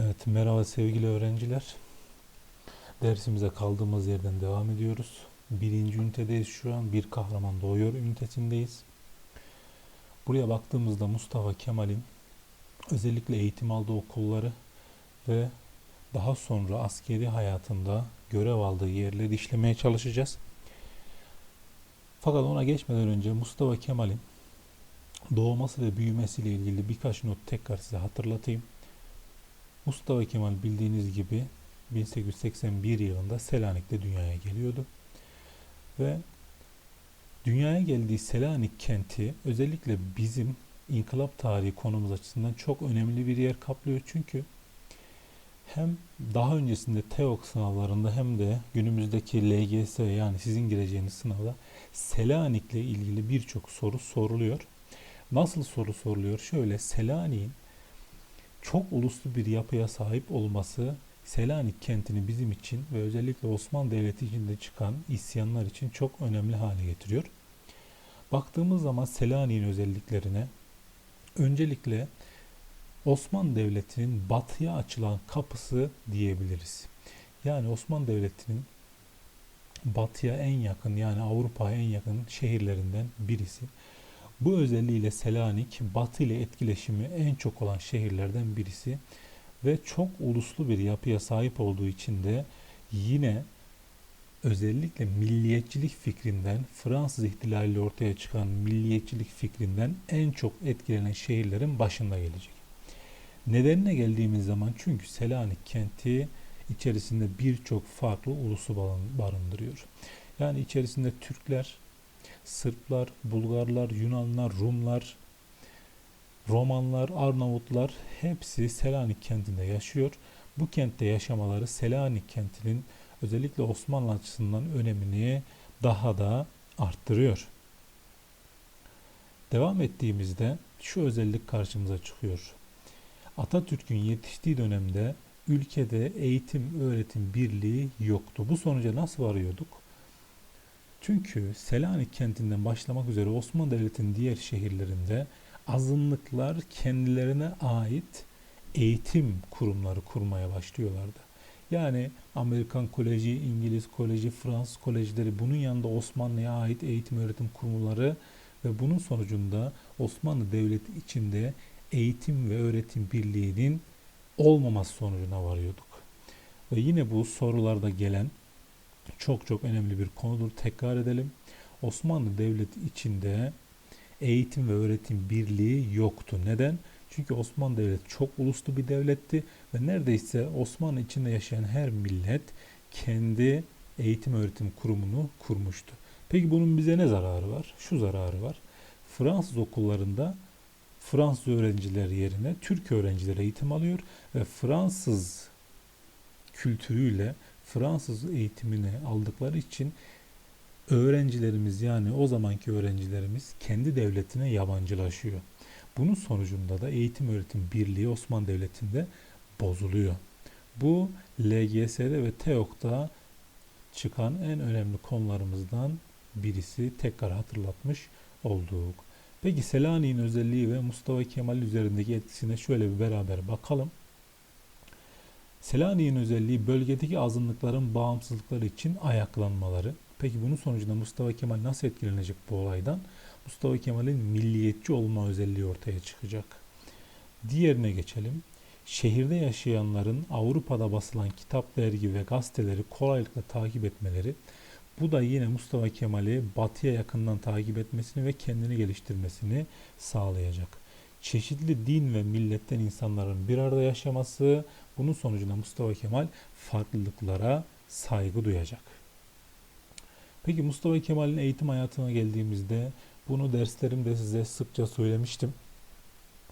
Evet, merhaba sevgili öğrenciler. Dersimize kaldığımız yerden devam ediyoruz. Birinci ünitedeyiz şu an. Bir kahraman doğuyor ünitesindeyiz. Buraya baktığımızda Mustafa Kemal'in özellikle eğitim aldığı okulları ve daha sonra askeri hayatında görev aldığı yerleri işlemeye çalışacağız. Fakat ona geçmeden önce Mustafa Kemal'in doğması ve büyümesiyle ilgili birkaç not tekrar size hatırlatayım. Mustafa Kemal bildiğiniz gibi 1881 yılında Selanik'te dünyaya geliyordu. Ve dünyaya geldiği Selanik kenti özellikle bizim inkılap tarihi konumuz açısından çok önemli bir yer kaplıyor. Çünkü hem daha öncesinde TEOK sınavlarında hem de günümüzdeki LGS yani sizin gireceğiniz sınavda Selanik'le ilgili birçok soru soruluyor. Nasıl soru soruluyor? Şöyle Selanik'in çok uluslu bir yapıya sahip olması Selanik kentini bizim için ve özellikle Osmanlı Devleti içinde çıkan isyanlar için çok önemli hale getiriyor. Baktığımız zaman Selanik'in özelliklerine öncelikle Osmanlı Devleti'nin batıya açılan kapısı diyebiliriz. Yani Osmanlı Devleti'nin batıya en yakın yani Avrupa'ya en yakın şehirlerinden birisi. Bu özelliğiyle Selanik batı ile etkileşimi en çok olan şehirlerden birisi ve çok uluslu bir yapıya sahip olduğu için de yine özellikle milliyetçilik fikrinden Fransız ihtilaliyle ortaya çıkan milliyetçilik fikrinden en çok etkilenen şehirlerin başında gelecek. Nedenine geldiğimiz zaman çünkü Selanik kenti içerisinde birçok farklı ulusu barındırıyor. Yani içerisinde Türkler, Sırplar, Bulgarlar, Yunanlar, Rumlar, Romanlar, Arnavutlar hepsi Selanik kentinde yaşıyor. Bu kentte yaşamaları Selanik kentinin özellikle Osmanlı açısından önemini daha da arttırıyor. Devam ettiğimizde şu özellik karşımıza çıkıyor. Atatürk'ün yetiştiği dönemde ülkede eğitim öğretim birliği yoktu. Bu sonuca nasıl varıyorduk? Çünkü Selanik kentinden başlamak üzere Osmanlı Devleti'nin diğer şehirlerinde azınlıklar kendilerine ait eğitim kurumları kurmaya başlıyorlardı. Yani Amerikan Koleji, İngiliz Koleji, Fransız Kolejleri bunun yanında Osmanlı'ya ait eğitim öğretim kurumları ve bunun sonucunda Osmanlı Devleti içinde eğitim ve öğretim birliğinin olmaması sonucuna varıyorduk. Ve yine bu sorularda gelen çok çok önemli bir konudur. Tekrar edelim. Osmanlı Devleti içinde eğitim ve öğretim birliği yoktu. Neden? Çünkü Osmanlı Devleti çok uluslu bir devletti ve neredeyse Osmanlı içinde yaşayan her millet kendi eğitim öğretim kurumunu kurmuştu. Peki bunun bize ne zararı var? Şu zararı var. Fransız okullarında Fransız öğrenciler yerine Türk öğrenciler eğitim alıyor ve Fransız kültürüyle Fransız eğitimini aldıkları için öğrencilerimiz yani o zamanki öğrencilerimiz kendi devletine yabancılaşıyor. Bunun sonucunda da eğitim öğretim birliği Osmanlı Devleti'nde bozuluyor. Bu LGS'de ve TEOK'ta çıkan en önemli konularımızdan birisi tekrar hatırlatmış olduk. Peki Selanik'in özelliği ve Mustafa Kemal üzerindeki etkisine şöyle bir beraber bakalım. Selanik'in özelliği bölgedeki azınlıkların bağımsızlıkları için ayaklanmaları. Peki bunun sonucunda Mustafa Kemal nasıl etkilenecek bu olaydan? Mustafa Kemal'in milliyetçi olma özelliği ortaya çıkacak. Diğerine geçelim. Şehirde yaşayanların Avrupa'da basılan kitap, dergi ve gazeteleri kolaylıkla takip etmeleri, bu da yine Mustafa Kemal'i batıya yakından takip etmesini ve kendini geliştirmesini sağlayacak. Çeşitli din ve milletten insanların bir arada yaşaması, bunun sonucunda Mustafa Kemal farklılıklara saygı duyacak. Peki Mustafa Kemal'in eğitim hayatına geldiğimizde bunu derslerimde size sıkça söylemiştim.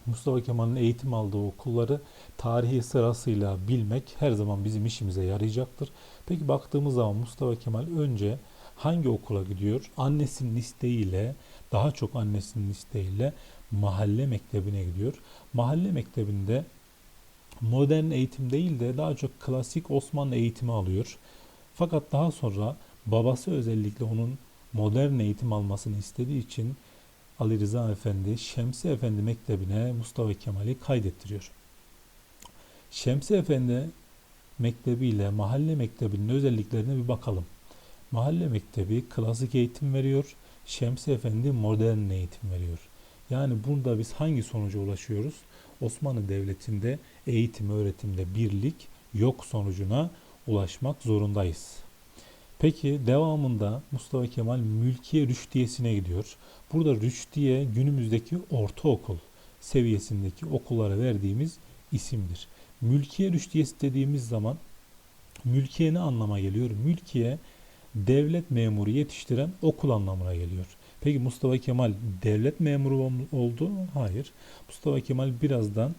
Mustafa Kemal'in eğitim aldığı okulları tarihi sırasıyla bilmek her zaman bizim işimize yarayacaktır. Peki baktığımız zaman Mustafa Kemal önce hangi okula gidiyor? Annesinin isteğiyle, daha çok annesinin isteğiyle mahalle mektebine gidiyor. Mahalle mektebinde modern eğitim değil de daha çok klasik Osmanlı eğitimi alıyor. Fakat daha sonra babası özellikle onun modern eğitim almasını istediği için Ali Rıza Efendi Şemsi Efendi Mektebi'ne Mustafa Kemal'i kaydettiriyor. Şemsi Efendi Mektebi ile mahalle mektebinin özelliklerine bir bakalım. Mahalle mektebi klasik eğitim veriyor. Şemsi Efendi modern eğitim veriyor. Yani burada biz hangi sonuca ulaşıyoruz? Osmanlı Devleti'nde eğitim öğretimde birlik yok sonucuna ulaşmak zorundayız. Peki devamında Mustafa Kemal Mülkiye Rüştiyesi'ne gidiyor. Burada Rüştiye günümüzdeki ortaokul seviyesindeki okullara verdiğimiz isimdir. Mülkiye Rüştiyesi dediğimiz zaman mülkiye ne anlama geliyor? Mülkiye devlet memuru yetiştiren okul anlamına geliyor. Peki Mustafa Kemal devlet memuru ol- oldu? Hayır. Mustafa Kemal birazdan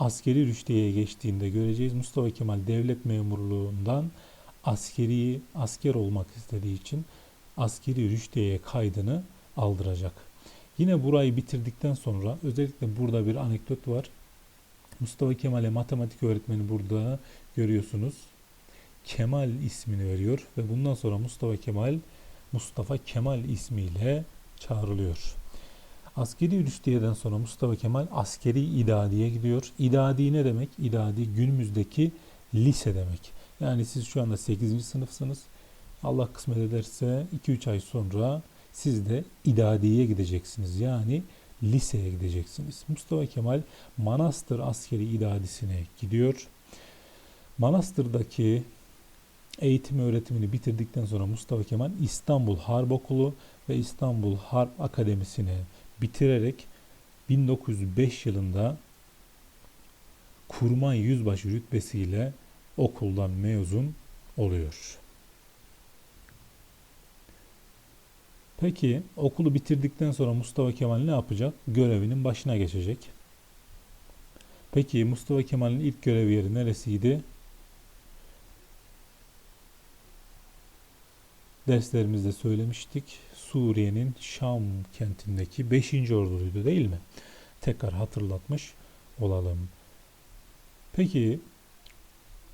askeri rüştiyeye geçtiğinde göreceğiz. Mustafa Kemal devlet memurluğundan askeri asker olmak istediği için askeri rüştiyeye kaydını aldıracak. Yine burayı bitirdikten sonra özellikle burada bir anekdot var. Mustafa Kemal'e matematik öğretmeni burada görüyorsunuz. Kemal ismini veriyor ve bundan sonra Mustafa Kemal Mustafa Kemal ismiyle çağrılıyor. Askeri rüştiyeden sonra Mustafa Kemal askeri idadiye gidiyor. İdadi ne demek? İdadi günümüzdeki lise demek. Yani siz şu anda 8. sınıfsınız. Allah kısmet ederse 2-3 ay sonra siz de idadiye gideceksiniz. Yani liseye gideceksiniz. Mustafa Kemal Manastır askeri idadisine gidiyor. Manastır'daki eğitim öğretimini bitirdikten sonra Mustafa Kemal İstanbul Harp Okulu ve İstanbul Harp Akademisi'ni bitirerek 1905 yılında kurmay yüzbaşı rütbesiyle okuldan mezun oluyor. Peki okulu bitirdikten sonra Mustafa Kemal ne yapacak? Görevinin başına geçecek. Peki Mustafa Kemal'in ilk görev yeri neresiydi? Derslerimizde söylemiştik. Suriye'nin Şam kentindeki 5. orduydu değil mi? Tekrar hatırlatmış olalım. Peki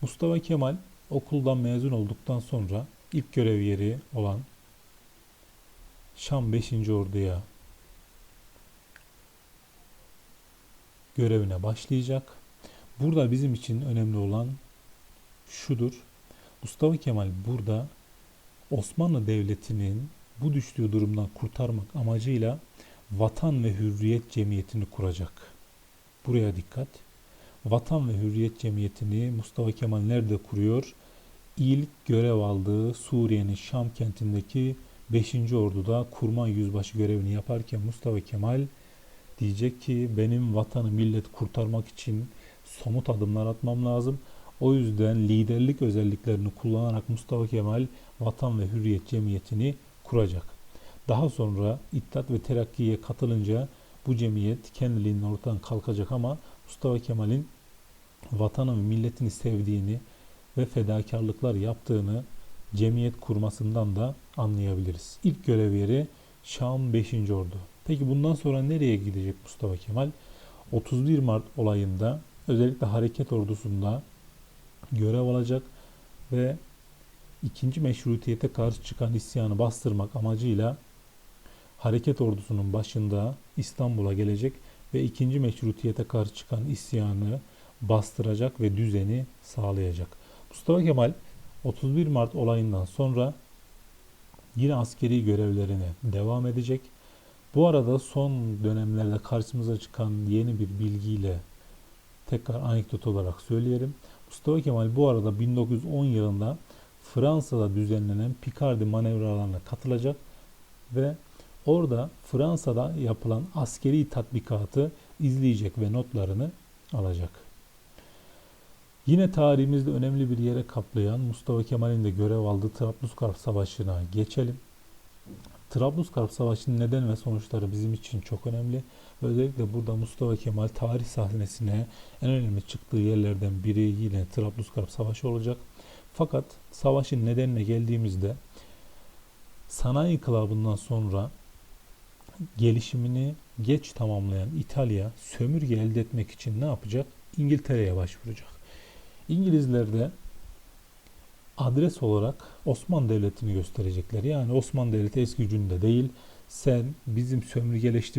Mustafa Kemal okuldan mezun olduktan sonra ilk görev yeri olan Şam 5. Ordu'ya görevine başlayacak. Burada bizim için önemli olan şudur. Mustafa Kemal burada Osmanlı Devleti'nin bu düştüğü durumdan kurtarmak amacıyla Vatan ve Hürriyet Cemiyeti'ni kuracak. Buraya dikkat. Vatan ve Hürriyet Cemiyeti'ni Mustafa Kemal nerede kuruyor? İlk görev aldığı Suriye'nin Şam kentindeki 5. Ordu'da kurmay yüzbaşı görevini yaparken Mustafa Kemal diyecek ki benim vatanı millet kurtarmak için somut adımlar atmam lazım. O yüzden liderlik özelliklerini kullanarak Mustafa Kemal Vatan ve Hürriyet Cemiyeti'ni kuracak. Daha sonra İttihat ve Terakki'ye katılınca bu cemiyet kendiliğinden ortadan kalkacak ama Mustafa Kemal'in vatanı ve milletini sevdiğini ve fedakarlıklar yaptığını cemiyet kurmasından da anlayabiliriz. İlk görev yeri Şam 5. Ordu. Peki bundan sonra nereye gidecek Mustafa Kemal? 31 Mart olayında özellikle hareket ordusunda görev alacak ve ikinci meşrutiyete karşı çıkan isyanı bastırmak amacıyla hareket ordusunun başında İstanbul'a gelecek ve ikinci meşrutiyete karşı çıkan isyanı bastıracak ve düzeni sağlayacak. Mustafa Kemal 31 Mart olayından sonra yine askeri görevlerine devam edecek. Bu arada son dönemlerde karşımıza çıkan yeni bir bilgiyle tekrar anekdot olarak söyleyelim. Mustafa Kemal bu arada 1910 yılında Fransa'da düzenlenen Picardy manevralarına katılacak ve orada Fransa'da yapılan askeri tatbikatı izleyecek ve notlarını alacak. Yine tarihimizde önemli bir yere kaplayan Mustafa Kemal'in de görev aldığı Trablusgarp Savaşı'na geçelim. Trablusgarp Savaşı'nın neden ve sonuçları bizim için çok önemli. Özellikle burada Mustafa Kemal tarih sahnesine en önemli çıktığı yerlerden biri yine Trablusgarp Savaşı olacak. Fakat savaşın nedenine geldiğimizde sanayi inkılabından sonra gelişimini geç tamamlayan İtalya sömürge elde etmek için ne yapacak? İngiltere'ye başvuracak. İngilizler de adres olarak Osmanlı Devleti'ni gösterecekler. Yani Osmanlı Devleti eski gücünde değil. Sen bizim sömürgeleştirdiğimiz